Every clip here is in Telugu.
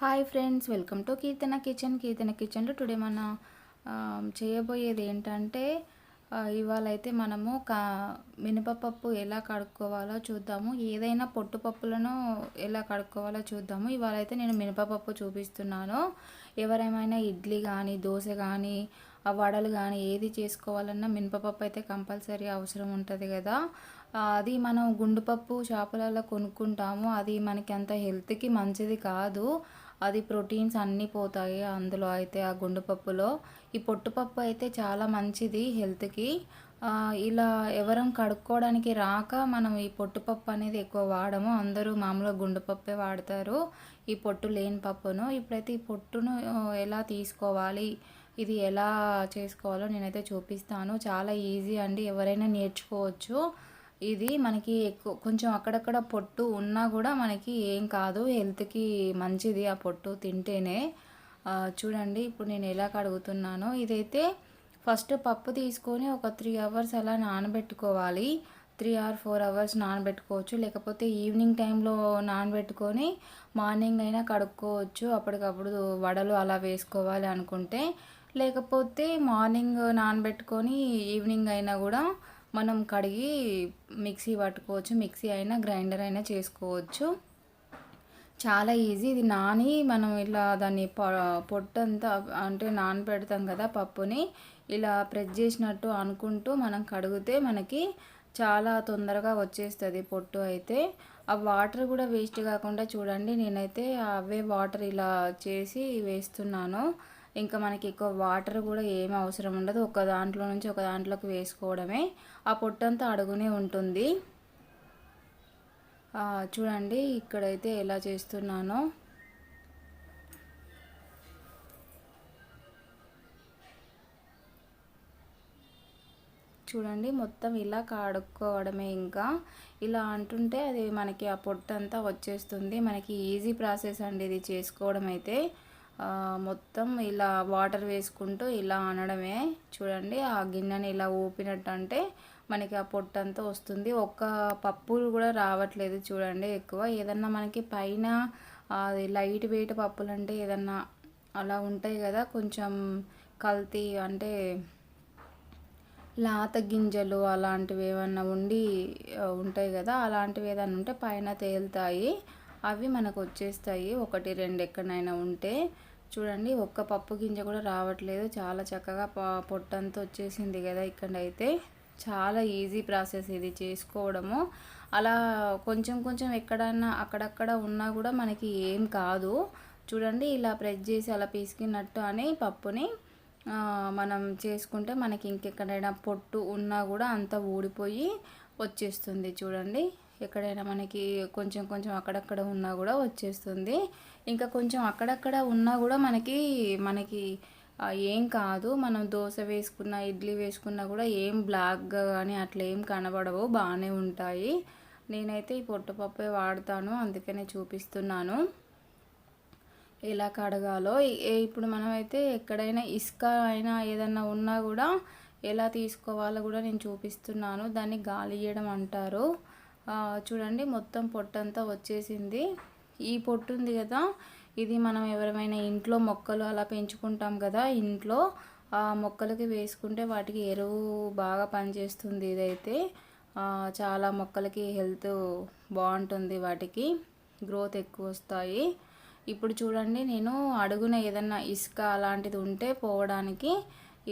Hi friends welcome to Keerthana kitchen. Keerthana కిచెన్లో టుడే మన చేయబోయేది ఏంటంటే ఇవాళైతే ఇవాళ అయితే మనము కా మినపపప్పు ఎలా కడుక్కోవాలో చూద్దాము. ఏదైనా పొట్టుపప్పులను ఎలా కడుక్కోవాలో చూద్దాము. ఇవాళ అయితే నేను మినపపప్పు చూపిస్తున్నాను. ఎవరేమైనా ఇడ్లీ కానీ దోశ కానీ వడలు కానీ ఏది చేసుకోవాలన్నా మినపపప్పు అయితే కంపల్సరీ అవసరం ఉంటుంది కదా. అది మనం గుండుపప్పు షాపులలో కొనుక్కుంటాము. అది మనకి అంత హెల్త్కి మంచిది కాదు. అది ప్రోటీన్స్ అన్నీ పోతాయి అందులో అయితే ఆ గుండుపప్పులో ఈ పొట్టుపప్పు అయితే చాలా మంచిది హెల్త్కి. ఇలా ఎవరం కడుక్కోవడానికి రాక మనం ఈ పొట్టుపప్పు అనేది ఎక్కువ వాడము. అందరూ మామూలుగా గుండుపప్పే వాడతారు. ఈ పొట్టు లేని పప్పును. ఇప్పుడైతే ఈ పొట్టును ఎలా తీసుకోవాలి? ఇది ఎలా చేసుకోవాలో నేనైతే చూపిస్తాను. చాలా ఈజీ అండి. ఎవరైనా నేర్చుకోవచ్చు. ఇది మనకి ఎక్కువ కొంచెం అక్కడక్కడ పొట్టు ఉన్నా కూడా మనకి ఏం కాదు. హెల్త్కి మంచిది ఆ పొట్టు తింటేనే. చూడండి ఇప్పుడు నేను ఎలా కడుగుతున్నానో. ఇదైతే ఫస్ట్ పప్పు తీసుకొని ఒక త్రీ అవర్స్ అలా నానబెట్టుకోవాలి. త్రీ ఆర్ ఫోర్ అవర్స్ నానబెట్టుకోవచ్చు. లేకపోతే ఈవినింగ్ టైంలో నానబెట్టుకొని మార్నింగ్ అయినా కడుక్కోవచ్చు. అప్పటికప్పుడు వడలు అలా వేసుకోవాలి అనుకుంటే. లేకపోతే మార్నింగ్ నానబెట్టుకొని ఈవినింగ్ అయినా కూడా మనం కడిగి మిక్సీ పట్టుకోవచ్చు మిక్సీ అయినా గ్రైండర్ అయినా చేసుకోవచ్చు. చాలా ఈజీ. ఇది నాని మనం ఇలా దాన్ని పొట్టంతా అంటే నానబెడతాం కదా పప్పుని ఇలా ప్రెస్ చేసినట్టు అనుకుంటూ మనం కడిగితే మనకి చాలా తొందరగా వచ్చేస్తుంది పొట్టు అయితే. ఆ వాటర్ కూడా వేస్ట్ కాకుండా చూడండి నేనైతే అవే వాటర్ ఇలా చేసి వేస్తున్నాను. ఇంకా మనకి ఎక్కువ వాటర్ కూడా ఏమి అవసరం ఉండదు. ఒక దాంట్లో నుంచి ఒక దాంట్లోకి వేసుకోవడమే. ఆ పొట్టంతా అడుగునే ఉంటుంది. చూడండి ఇక్కడైతే ఎలా చేస్తున్నానో. చూడండి మొత్తం ఇలా కాడుకోవడమే ఇంకా. ఇలా అంటుంటే అది మనకి ఆ పొట్టంతా వచ్చేస్తుంది. మనకి ఈజీ ప్రాసెస్ అండి ఇది చేసుకోవడం అయితే. మొత్తం ఇలా వాటర్ వేసుకుంటూ ఇలా అనడమే. చూడండి ఆ గిన్నెని ఇలా ఊపినట్టు అంటే మనకి ఆ పొట్టంతా వస్తుంది. ఒక్క పప్పులు కూడా రావట్లేదు చూడండి ఎక్కువ. ఏదన్నా మనకి పైన అది లైట్ వెయిట్ పప్పులు అంటే ఏదన్నా అలా ఉంటాయి కదా కొంచెం కల్తీ అంటే లేత గింజలు అలాంటివి ఏమన్నా ఉండి ఉంటాయి కదా అలాంటివి ఏదైనా ఉంటే పైన తేలుతాయి. అవి మనకు వచ్చేస్తాయి. ఒకటి రెండు ఎక్కడైనా ఉంటే చూడండి ఒక్క పప్పు గింజ కూడా రావట్లేదు. చాలా చక్కగా పొట్టంతా వచ్చేసింది కదా ఇక్కడైతే. చాలా ఈజీ ప్రాసెస్ ఇది చేసుకోవడము. అలా కొంచెం కొంచెం ఎక్కడన్నా అక్కడక్కడ ఉన్నా కూడా మనకి ఏం కాదు. చూడండి ఇలా ప్రెస్ చేసి అలా పీసుకినట్టు అని పప్పుని మనం చేసుకుంటే మనకి ఇంకెక్కడైనా పొట్టు ఉన్నా కూడా అంతా ఊడిపోయి వచ్చేస్తుంది చూడండి. ఎక్కడైనా మనకి కొంచెం కొంచెం అక్కడక్కడ ఉన్నా కూడా వచ్చేస్తుంది. ఇంకా కొంచెం అక్కడక్కడ ఉన్నా కూడా మనకి మనకి ఏం కాదు. మనం దోశ వేసుకున్న ఇడ్లీ వేసుకున్నా కూడా ఏం బ్లాక్గా కానీ అట్లా ఏం కనబడవు. బాగానే ఉంటాయి. నేనైతే ఈ పొట్టుపప్పే వాడతాను. అందుకనే చూపిస్తున్నాను. ఎలా కడగాలో. ఇప్పుడు మనమైతే ఎక్కడైనా ఇసుక అయినా ఏదన్నా ఉన్నా కూడా ఎలా తీసుకోవాలో కూడా నేను చూపిస్తున్నాను. దాన్ని గాలి చేయడం అంటారు. చూడండి మొత్తం పొట్టంతా వచ్చేసింది. ఈ పొట్టు ఉంది కదా ఇది మనం ఎవరైనా ఇంట్లో మొక్కలు అలా పెంచుకుంటాం కదా ఇంట్లో ఆ మొక్కలకి వేసుకుంటే వాటికి ఎరువు బాగా పనిచేస్తుంది ఇదైతే. చాలా మొక్కలకి హెల్త్ బాగుంటుంది వాటికి గ్రోత్ ఎక్కువ వస్తాయి. ఇప్పుడు చూడండి నేను అడుగున ఏదన్నా ఇసుక అలాంటిది ఉంటే పోవడానికి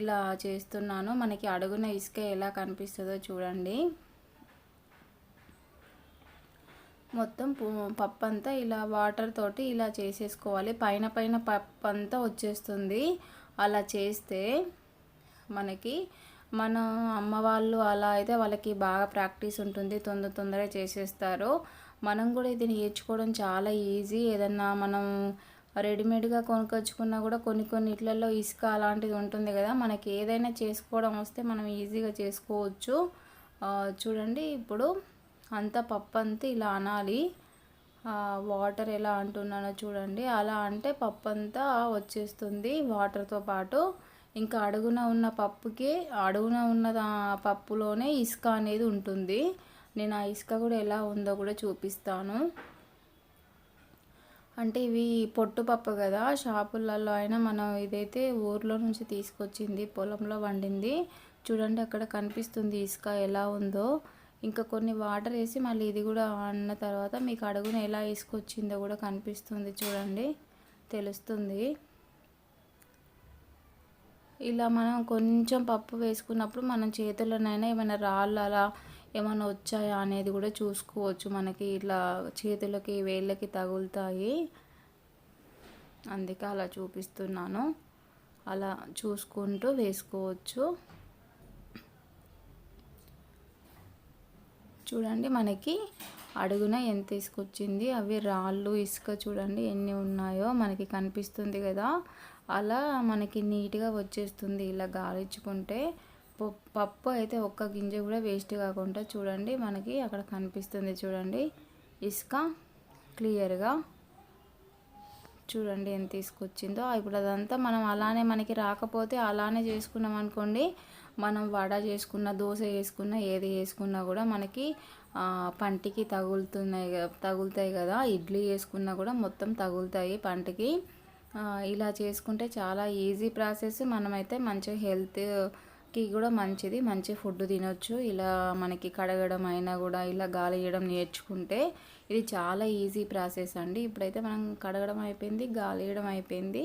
ఇలా చేస్తున్నాను. మనకి అడుగున ఇసుక ఎలా కనిపిస్తుందో చూడండి. మొత్తం పప్పు అంతా ఇలా వాటర్ తోటి ఇలా చేసేసుకోవాలి. పైన పైన పప్పు అంతా వచ్చేస్తుంది. అలా చేస్తే మనకి మన అమ్మ వాళ్ళు అలా అయితే వాళ్ళకి బాగా ప్రాక్టీస్ ఉంటుంది. తొందర తొందరగా చేసేస్తారు. మనం కూడా ఇది నేర్చుకోవడం చాలా ఈజీ. ఏదన్నా మనం రెడీమేడ్గా కొనుక్కొచ్చుకున్నా కూడా కొన్ని కొన్ని ఇట్లలో ఇసుక అలాంటిది ఉంటుంది కదా మనకి ఏదైనా చేసుకోవడం వస్తే మనం ఈజీగా చేసుకోవచ్చు. చూడండి ఇప్పుడు అంతా పప్పు అంతా ఇలా అనాలి. వాటర్ ఎలా అంటున్నానో చూడండి. అలా అంటే పప్పు అంతా వచ్చేస్తుంది వాటర్తో పాటు. ఇంకా అడుగున ఉన్న పప్పుకి అడుగున ఉన్న పప్పులోనే ఇసుక అనేది ఉంటుంది. నేను ఆ ఇసుక కూడా ఎలా ఉందో కూడా చూపిస్తాను. అంటే ఇవి పొట్టు పప్పు కదా. షాపులలో అయినా మనం ఇదైతే ఊర్లో నుంచి తీసుకొచ్చింది పొలంలో వండింది. చూడండి అక్కడ కనిపిస్తుంది ఇసుక ఎలా ఉందో. ఇంకా కొన్ని వాటర్ వేసి మళ్ళీ ఇది కూడా అన్న తర్వాత మీకు అడుగున ఎలా వేసుకొచ్చిందో కూడా కనిపిస్తుంది చూడండి. తెలుస్తుంది. ఇలా మనం కొంచెం పప్పు వేసుకున్నప్పుడు మనం చేతుల్లోనైనా ఏమైనా రాళ్ళు అలా ఏమైనా వచ్చాయా అనేది కూడా చూసుకోవచ్చు మనకి. ఇట్లా చేతులకి వేళ్ళకి తగులుతాయి. అందుకే అలా చూపిస్తున్నాను. అలా చూసుకుంటూ వేసుకోవచ్చు. చూడండి మనకి అడుగున ఎంత తీసుకొచ్చింది అవి రాళ్ళు ఇసుక చూడండి ఎన్ని ఉన్నాయో మనకి కనిపిస్తుంది కదా. అలా మనకి నీట్గా వచ్చేస్తుంది ఇలా గాలించుకుంటే పప్పు అయితే ఒక్క గింజ కూడా వేస్ట్ కాకుండా చూడండి మనకి అక్కడ కనిపిస్తుంది చూడండి. ఇసుక క్లియర్గా చూడండి ఎంత తీసుకొచ్చిందో ఇప్పుడు అదంతా మనం అలానే మనకి రాకపోతే అలానే చేసుకున్నాం అనుకోండి మనం వడ చేసుకున్న దోశ చేసుకున్న ఏది చేసుకున్నా కూడా మనకి పంటికి తగులుతున్నాయి తగులుతాయి కదా. ఇడ్లీ చేసుకున్నా కూడా మొత్తం తగులుతాయి పంటికి. ఇలా చేసుకుంటే చాలా ఈజీ ప్రాసెస్. మనమైతే మంచిగా హెల్త్కి కూడా మంచిది. మంచి ఫుడ్ తినొచ్చు. ఇలా మనకి కడగడం అయినా కూడా ఇలా గాలి వేయడం నేర్చుకుంటే ఇది చాలా ఈజీ ప్రాసెస్ అండి. ఇప్పుడైతే మనం కడగడం అయిపోయింది గాలి వేయడం అయిపోయింది.